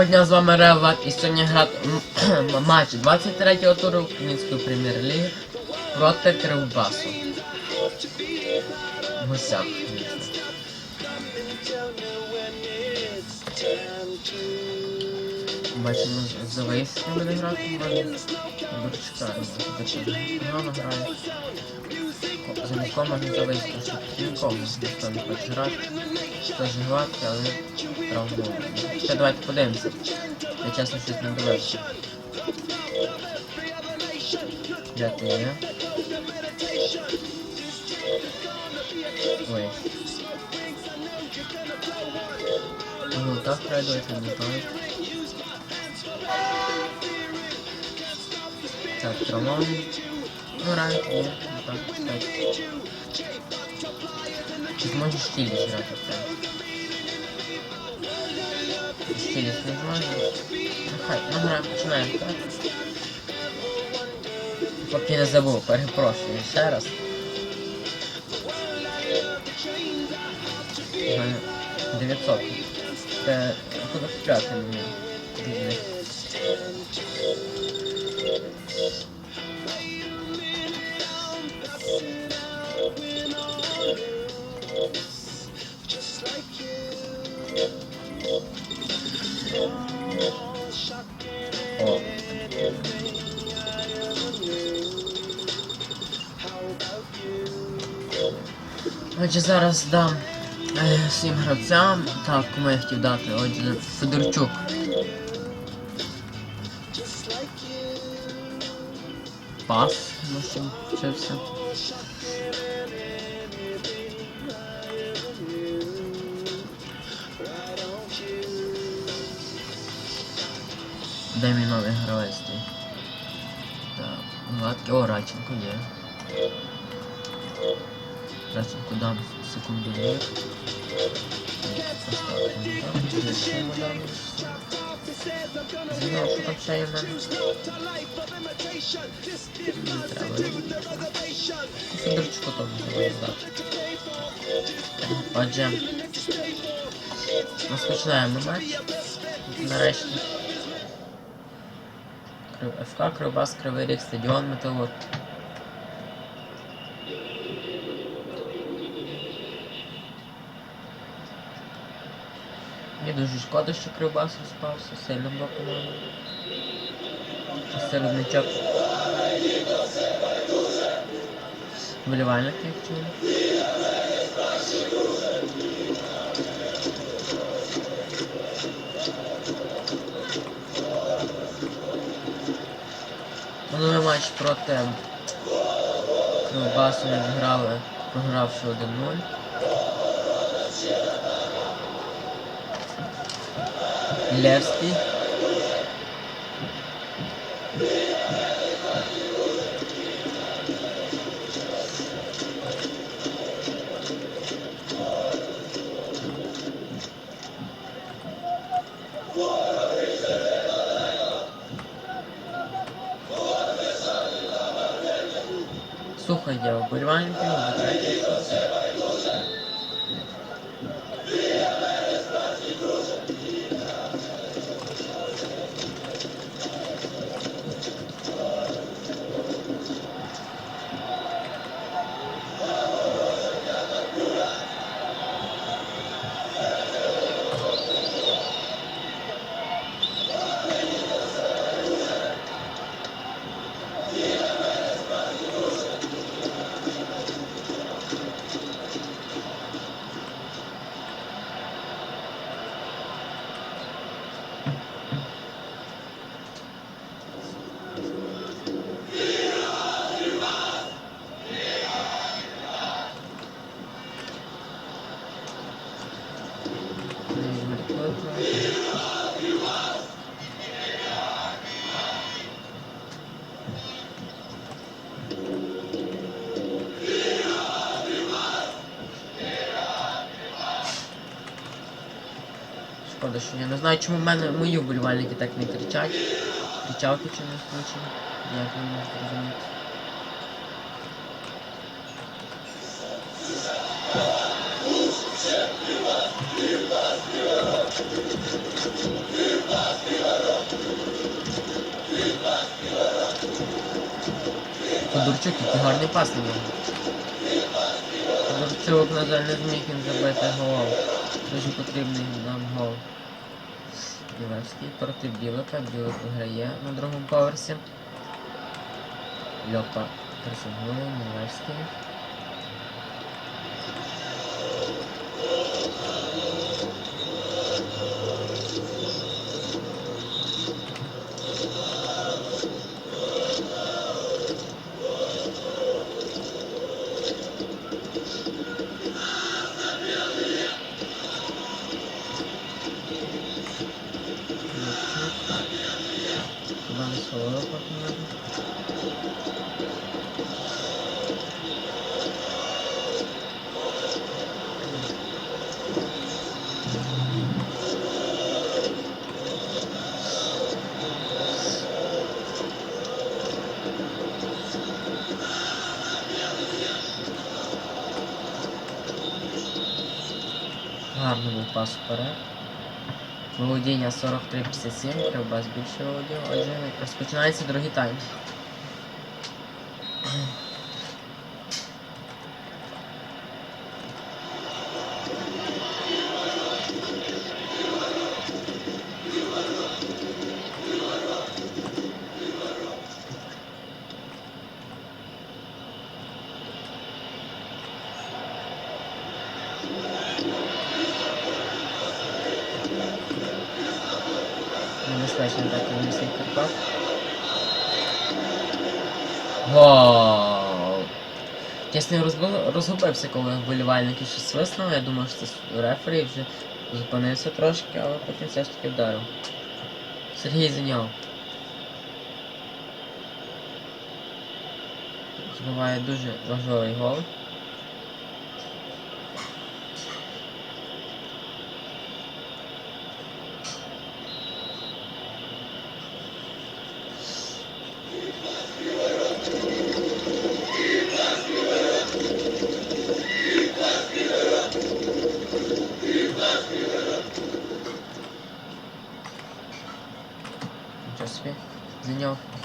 Доброго дня, з вами Реват і сьогодні грат матч 23-го туру Української прем'єр-ліги проти Кривбасу. Звісно. Бачимо, за виїзд буде грати, може. Дуже чекаємо. Погано грає. Ко- За нікого можна за виїзд, тому нікому ніхто не хоче грати. Хтось грати, але травмований. Ще давайте подивимося. Я чесно щось не дивився. Де ти є? Ой. Ну, так пройдуть, не так. Так, травмований. Ну, ну так, так. Чи зможеш стілі зіграти в це? Стіліс не зможе. Нехай, ну гра, починаємо, так? Поки не забув, перепрошую ще раз. У мене 900. Це куди купляти мені? Бідний. Отже, зараз дам е, всім гравцям. Так, кому я хотів дати. Отже, Федорчук. Пас, ну що, вчився. Де мій новий гравець? Так, гладкий. О, Райченко є. Райченко дам секунду дві. Знову, що там ще є в мене? Не треба. Федорчуку теж забув здати. Отже, розпочинаємо матч. Нарешті. Крив- ФК Кривбас Кривий Ріг, стадіон Металург. Мені дуже шкода, що Кривбас розпався, сильно було по-моєму. Середнячок. Вболівальник, як чули. Минулий матч проти Кривбасу ми зіграли, програвши 1-0. Левський. Слухай, я вболівальник не Що я не знаю, чому в мене мої вболівальники так не кричать. Кричалки чомусь включені. Як не можу зрозуміти. Федорчук, який гарний пас на нього. Федорчук, на жаль, не зміг він забити гол. Дуже потрібний нам гол. Білевський проти Білика. Білик виграє на другому поверсі. Льопа присягує, Мілевський. Пас вперед. Володіння 43-57, Кривбас більше володів. Отже, розпочинається другий тайм. Небезпечний так місний Карпат. Гол! Чесно, я розгубився, коли вболівальники щось свиснули. Я думав, що це рефері вже зупинився трошки, але потім все ж таки вдарив. Сергій Зеньов. Збиває дуже важливий гол. Нічого собі. Зеньов.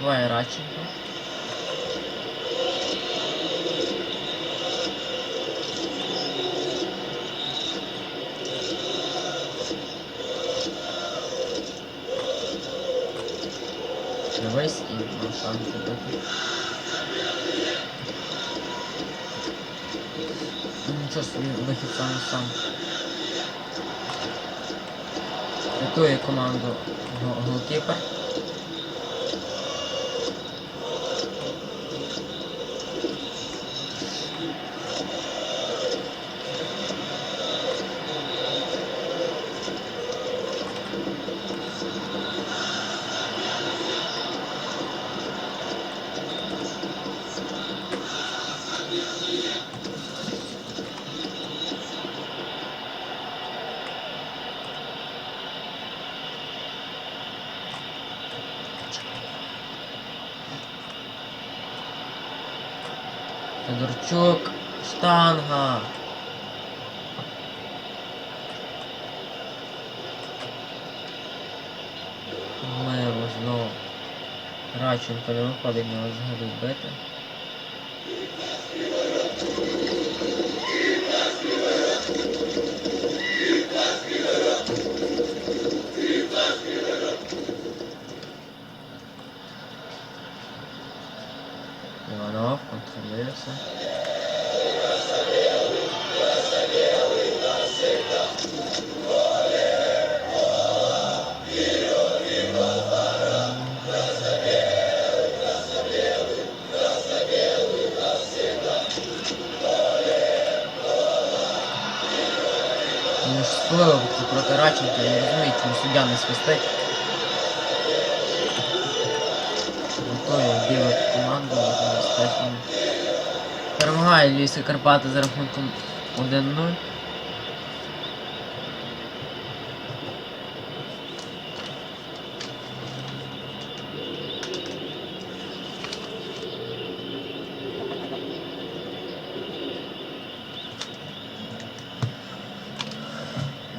Забуває Радченко. Дивись і забити. Ну, Нічого сам сам. Рятує команду гол- голкіпер. Федорчук, штанга. Мило знову. Радченко не виходить його взагалі. остановился. Ну, стоило бы ты протараченько, не разумеете, ну судя не свистать. Готовил белый Перемагає Львівська Карпати за рахунком 1-0.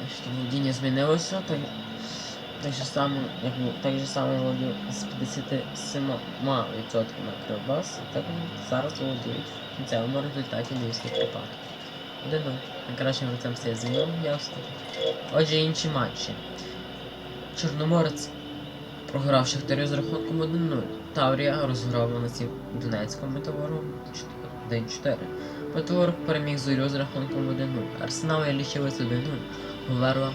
Бачите, змінилося, так, так же само, як так же з 57% Кривбас, так зараз володіють в кінцевому результаті Львівських Карпат. 1-0. Найкращим гравцем стає Зимов, ясно. Отже, інші матчі. Чорноморець програв Шахтарю з рахунком 1-0. Таврія на цім Донецькому металургу 1-4. Металург переміг Зорю з рахунком 1-0. Арсенал і Лічевець 1-0. Говерла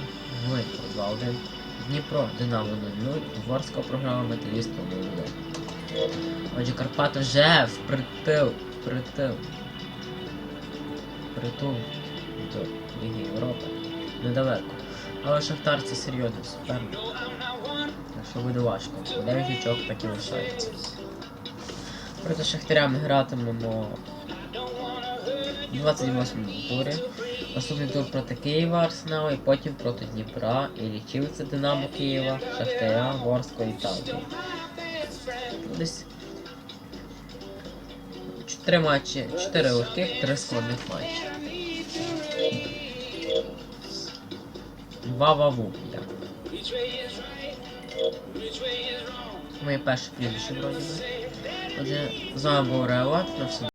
Волинько 2-1. Дніпро Динамо 0-0. Ворська програла Металісту 0-1. Отже, Карпати вже впритил, впритил. Притул до Ліги Європи. Недалеко. Але Шахтар це серйозний суперник. Так що буде важко. 9 очок так і лишається. Проти Шахтаря ми гратимемо 28 турі. Наступний тур проти Києва Арсенал і потім проти Дніпра і Лічівця Динамо Києва, Шахтаря, Ворська і Талки. Десь 4 матчі, 4 легких, 3 складних матчі. Ва-ва-ву. Моє перше прізвище вроді. Отже, з вами був Реалат, на все